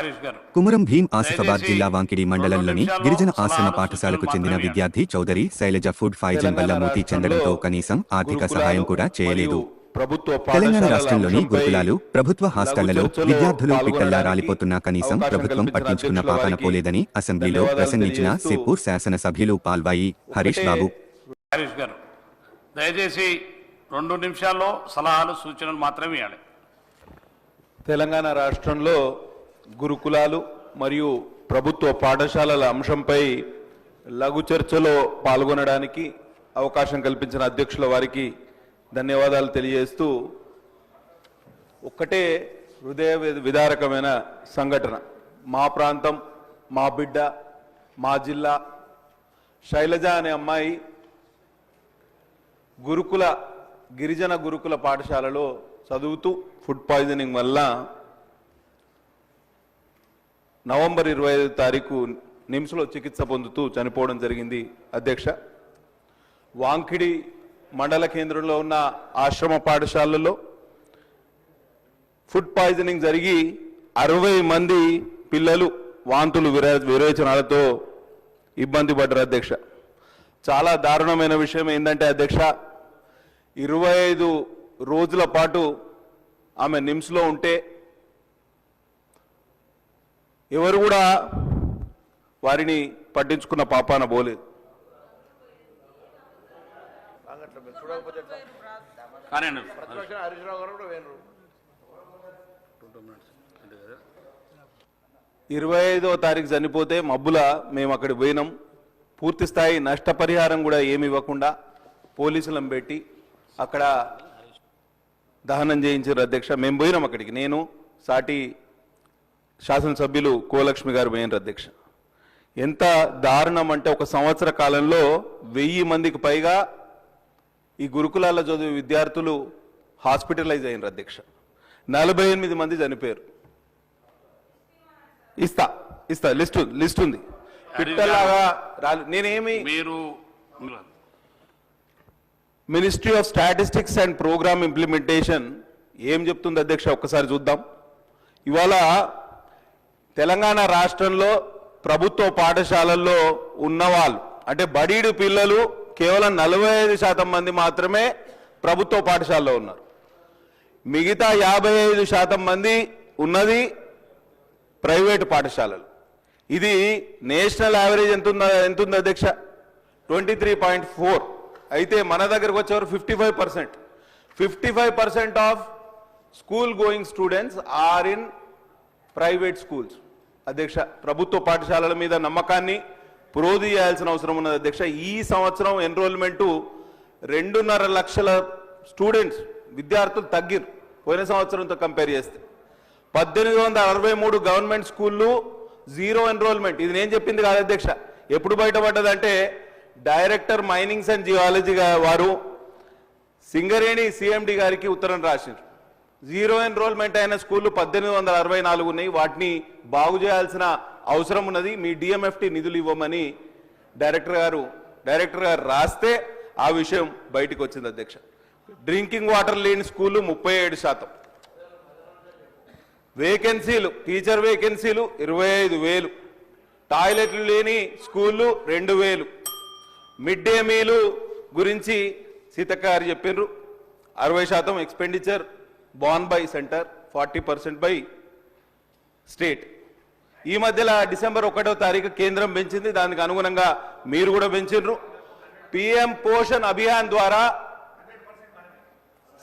హరీష్ గారు. కుమురం భీం ఆసిఫాబాద్ జిల్లా వాంకిడి మండలంలోని గిరిజన ఆశ్రమ పాఠశాలకు చెందిన విద్యార్థి చౌదరి శైలజ ఫుడ్ పాయిజన్ వల్ల మృతి చెందడంతో కనీసం ఆర్థిక సహాయం కూడా చేయలేదు. ప్రభుత్వ తెలంగాణ పాఠశాలల రాష్ట్రంలోని గురుకులాలు ప్రభుత్వ హాస్టళ్ళలో విద్యార్థులు పిట్టల్లా రాలిపోతున్నా కనీసం ప్రభుత్వం పట్టించుకున్న పాపన పోలేదని అసెంబ్లీలో ప్రసంగించిన సిప్పూర్ శాసనసభ్యులు పాల్వాయి హరీష్ బాబు. హరీష్ గారు దయచేసి రెండు నిమిషాల్లో సలహాలు సూచనలు మాత్రమే ఇవ్వాలి. తెలంగాణ రాష్ట్రంలో గురుకులాలు మరియు ప్రభుత్వ పాఠశాలల అంశంపై లఘు చర్చలో పాల్గొనడానికి అవకాశం కల్పించిన అధ్యక్షుల వారికి ధన్యవాదాలు తెలియజేస్తూ ఒక్కటే హృదయ విదారకమైన సంఘటన. మా ప్రాంతం మా బిడ్డ మా జిల్లా శైలజ అనే అమ్మాయి గురుకుల గిరిజన గురుకుల పాఠశాలలో చదువుతూ ఫుడ్ పాయిజనింగ్ వల్ల నవంబర్ ఇరవై ఐదు తారీఖు నిమ్స్లో చికిత్స పొందుతూ చనిపోవడం జరిగింది అధ్యక్ష. వాంకిడి మండల కేంద్రంలో ఉన్న ఆశ్రమ పాఠశాలలో ఫుడ్ పాయిజనింగ్ జరిగి అరవై మంది పిల్లలు వాంతులు విరే విరేచనాలతో ఇబ్బంది పడ్డారు అధ్యక్ష. చాలా దారుణమైన విషయం ఏంటంటే అధ్యక్ష ఇరవై ఐదు రోజుల పాటు ఆమె నిమ్స్లో ఉంటే ఎవరు కూడా వారిని పట్టించుకున్న పాపాన పోలేదు. కానీ ఇరవై ఐదో తారీఖు చనిపోతే మబ్బుల మేము అక్కడికి పోయినాం. పూర్తి స్థాయి నష్టపరిహారం కూడా ఏమి ఇవ్వకుండా పోలీసులను పెట్టి అక్కడ దహనం చేయించారు అధ్యక్ష. మేము పోయినాం అక్కడికి. నేను సాటి శాసనసభ్యులు కోలక్ష్మి గారు పోయినారు అధ్యక్ష. ఎంత దారుణం అంటే ఒక సంవత్సర కాలంలో వెయ్యి మందికి పైగా ఈ గురుకులాల్లో చదివే విద్యార్థులు హాస్పిటలైజ్ అయినారు అధ్యక్ష. నలభై ఎనిమిది మంది చనిపోయారు. ఇస్తా ఇస్తా లిస్ట్ ఉంది లిస్ట్ ఉంది. పిట్టలాగా రాలి నేనేమి మీరు ministry of statistics and programme implementation ఏం చెప్తుంది అధ్యక్ష? ఒక్కసారి చూద్దాం. ఇవాళ తెలంగాణ రాష్ట్రంలో ప్రభుత్వ పాఠశాలల్లో ఉన్నవాళ్ళు అంటే బడీడు పిల్లలు కేవలం నలభై ఐదు శాతం మంది మాత్రమే ప్రభుత్వ పాఠశాలలో ఉన్నారు. మిగతా యాభై ఐదు శాతం మంది ఉన్నది ప్రైవేటు పాఠశాలలు. ఇది నేషనల్ యావరేజ్ ఎంత ఉందా ఎంత ఉంది అధ్యక్ష? Twenty three point four. అయితే మన దగ్గరకు వచ్చేవారు fifty five percent. Fifty five percent of school going students are in private schools. అధ్యక్ష ప్రభుత్వ పాఠశాలల మీద నమ్మకాన్ని ప్రోధి చేయాల్సిన అవసరం ఉన్నది. అధ్యక్ష ఈ సంవత్సరం ఎన్రోల్మెంటు రెండున్నర లక్షల స్టూడెంట్స్ విద్యార్థులు తగ్గిరు. పోయిన సంవత్సరంతో కంపేర్ చేస్తే. పద్దెనిమిది వందల అరవై మూడు గవర్నమెంట్ స్కూళ్ళు జీరో ఎన్రోల్మెంట్. ఇది నేను చెప్పింది కాదు అధ్యక్ష. ఎప్పుడు బయటపడ్డదంటే డైరెక్టర్ మైనింగ్స్ అండ్ జియాలజీ వారు సింగరేణి సిఎండి గారికి ఉత్తరం రాసినారు జీరో ఎన్రోల్మెంట్ అయిన స్కూళ్ళు పద్దెనిమిది వందల అరవై నాలుగు ఉన్నాయి. వాటిని బాగు చేయాల్సిన అవసరం ఉన్నది. మీ డిఎంఎఫ్టి నిధులు ఇవ్వమని డైరెక్టర్ గారు డైరెక్టర్ గారు రాస్తే ఆ విషయం బయటకు వచ్చింది అధ్యక్ష. డ్రింకింగ్ వాటర్ లేని స్కూళ్ళు ముప్పై ఏడు శాతం. వేకెన్సీలు టీచర్ వేకెన్సీలు ఇరవై ఐదు వేలు. టాయిలెట్లు లేని స్కూళ్ళు రెండు వేలు. మిడ్ డే మీలు గురించి సీతక్క గారు చెప్పినారు అరవై శాతం expenditure borne by centre forty percent by state ఈ మధ్యలో డిసెంబర్ ఒకటో తారీఖు కేంద్రం పెంచింది దానికి అనుగుణంగా మీరు కూడా పెంచిండ్రు పిఎం పోషన్ అభియాన్ ద్వారా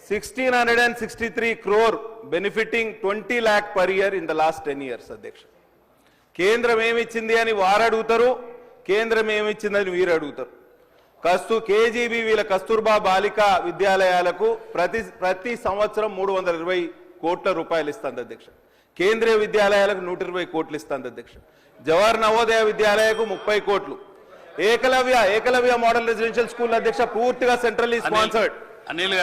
sixteen hundred and sixty three crore benefiting twenty lakh per year in the last ten years అధ్యక్ష. కేంద్రం ఏమిచ్చింది అని వారు అడుగుతారు కేంద్రం ఏమిచ్చిందని వీరు అడుగుతారు. కస్తూ కేజీబీ వీళ్ళ కస్తూర్బా బాలిక విద్యాలయాలకు ప్రతి ప్రతి సంవత్సరం మూడు వందల ఇరవై కోట్ల రూపాయలు ఇస్తుంది అధ్యక్ష. కేంద్రీయ విద్యాలయాలకు నూట ఇరవై కోట్లు ఇస్తుంది అధ్యక్ష. జవహర్ నవోదయ విద్యాలయకు ముప్పై కోట్లు. Eklavya Eklavya model residential school అధ్యక్ష పూర్తిగా సెంట్రల్లీ స్పాన్సర్డ్ అనిల్